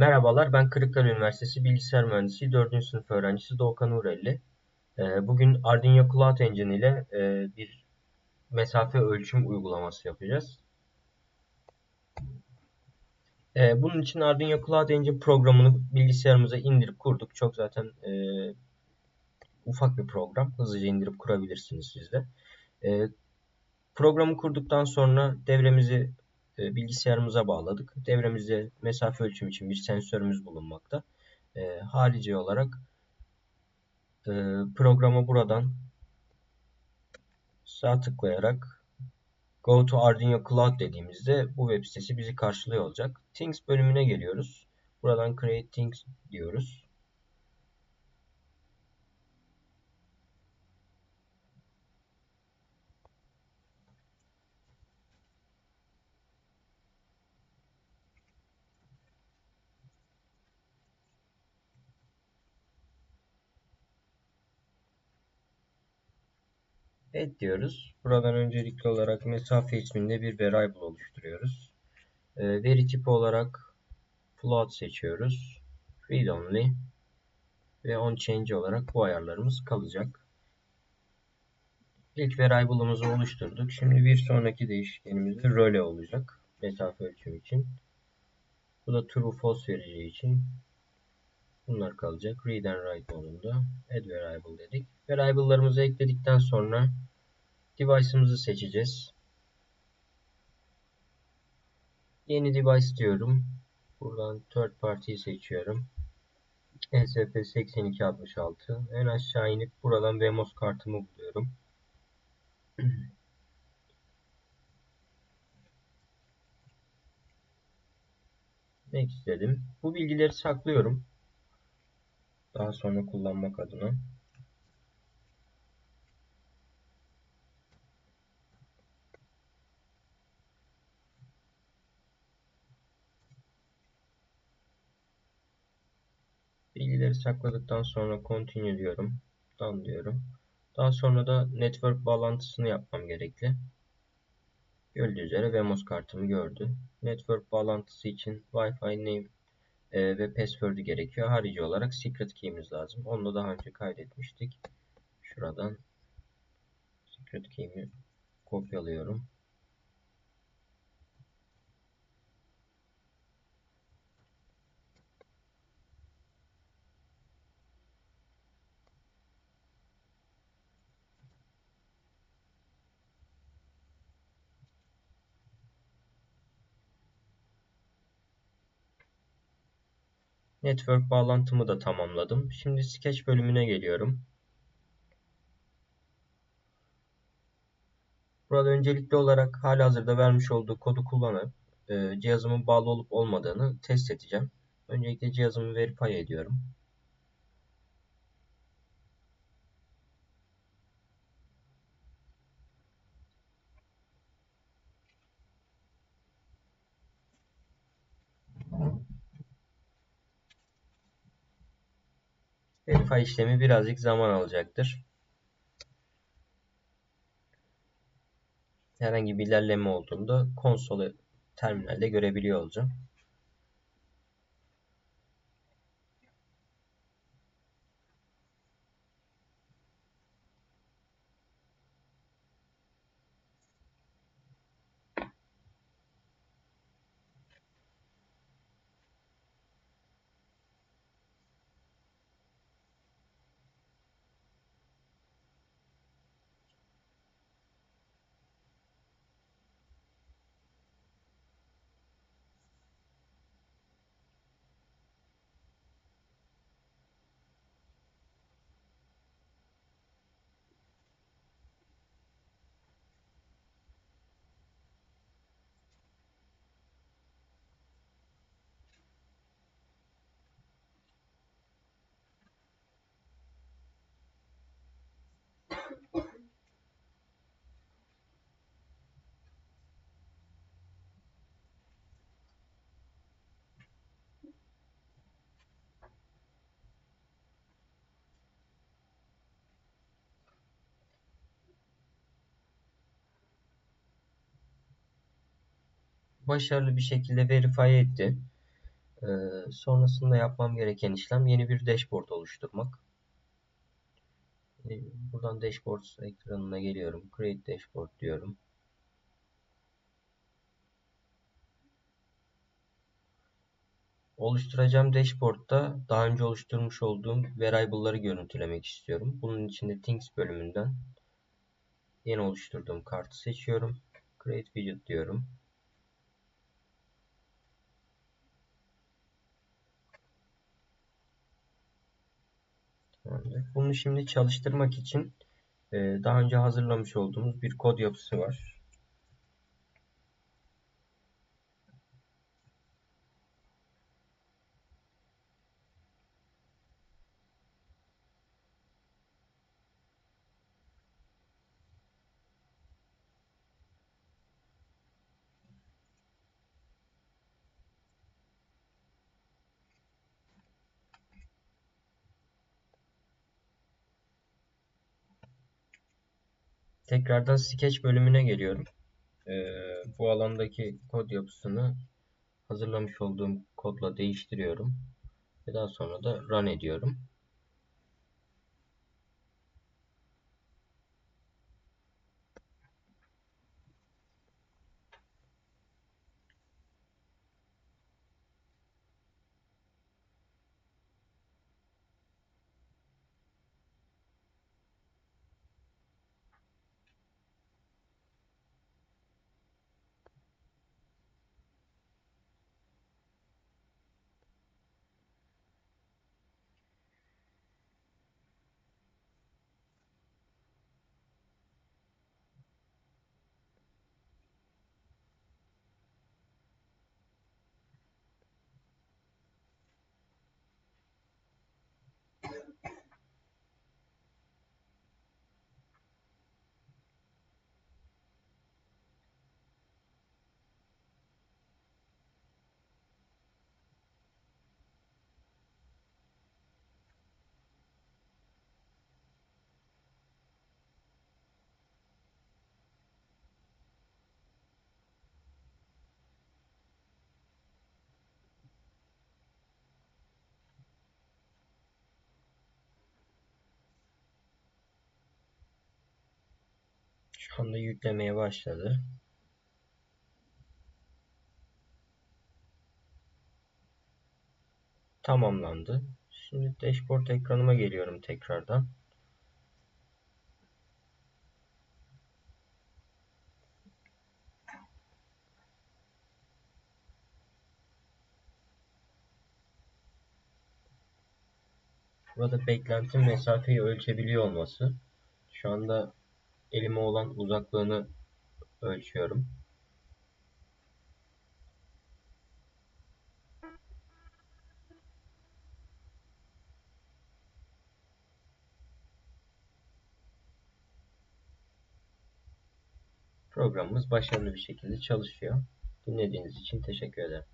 Merhabalar, ben Kırıkkale Üniversitesi Bilgisayar Mühendisliği 4. sınıf öğrencisi Doğukan Uğurelli. Ee, Bugün Arduino Cloud Engine ile e, bir mesafe ölçüm uygulaması yapacağız. Ee, Bunun için Arduino Cloud Engine programını bilgisayarımıza indirip kurduk. Çok zaten e, ufak bir program. Hızlıca indirip kurabilirsiniz siz de. E, Programı kurduktan sonra devremizi bilgisayarımıza bağladık. Devremizde mesafe ölçüm için bir sensörümüz bulunmakta. E, harici olarak e, programı buradan sağ tıklayarak Go to Arduino Cloud dediğimizde bu web sitesi bizi karşılıyor olacak. Things bölümüne geliyoruz. Buradan Create Things diyoruz. Evet diyoruz. Buradan öncelikli olarak mesafe isminde bir variable oluşturuyoruz. E, veri tipi olarak float seçiyoruz. Read only ve on change olarak bu ayarlarımız kalacak. İlk variable'ımızı oluşturduk. Şimdi bir sonraki değişkenimiz de röle olacak. Mesafe ölçüm için. Bu da true false vereceği için bunlar kalacak. Read and write modunda add variable dedik. Variable'larımızı ekledikten sonra device'ımızı seçeceğiz. Yeni device diyorum. Buradan third party'yi seçiyorum. ESP8266. En aşağı inip buradan VMOS kartımı buluyorum. Next dedim. Bu bilgileri saklıyorum. Daha sonra kullanmak adına. Bilgileri sakladıktan sonra continue diyorum. Done diyorum. Daha sonra da network bağlantısını yapmam gerekli. Gördüğü üzere VMOS kartımı gördü. Network bağlantısı için Wi-Fi name e, ve password'ü gerekiyor. Harici olarak secret key'imiz lazım. Onu da daha önce kaydetmiştik. Şuradan secret key'imi kopyalıyorum. Network bağlantımı da tamamladım. Şimdi Sketch bölümüne geliyorum. Burada öncelikli olarak halihazırda vermiş olduğu kodu kullanıp e, cihazımın bağlı olup olmadığını test edeceğim. Öncelikle cihazımı verify ediyorum. Verify işlemi birazcık zaman alacaktır. Herhangi bir ilerleme olduğunda konsolu terminalde görebiliyor olacağım. Başarılı bir şekilde verify etti. Ee, sonrasında yapmam gereken işlem yeni bir dashboard oluşturmak. Ee, buradan dashboard ekranına geliyorum. Create dashboard diyorum. Oluşturacağım dashboard'da daha önce oluşturmuş olduğum variable'ları görüntülemek istiyorum. Bunun için de Things bölümünden yeni oluşturduğum kartı seçiyorum. Create Widget diyorum. Bunu şimdi çalıştırmak için e, daha önce hazırlamış olduğumuz bir kod yapısı var. Tekrardan Sketch bölümüne geliyorum. Ee, bu alandaki kod yapısını hazırlamış olduğum kodla değiştiriyorum. Ve daha sonra da run ediyorum. Şu anda yüklemeye başladı. Tamamlandı. Şimdi dashboard ekranıma geliyorum tekrardan. Burada beklentim mesafeyi ölçebiliyor olması. Şu anda elime olan uzaklığını ölçüyorum. Programımız başarılı bir şekilde çalışıyor. Dinlediğiniz için teşekkür ederim.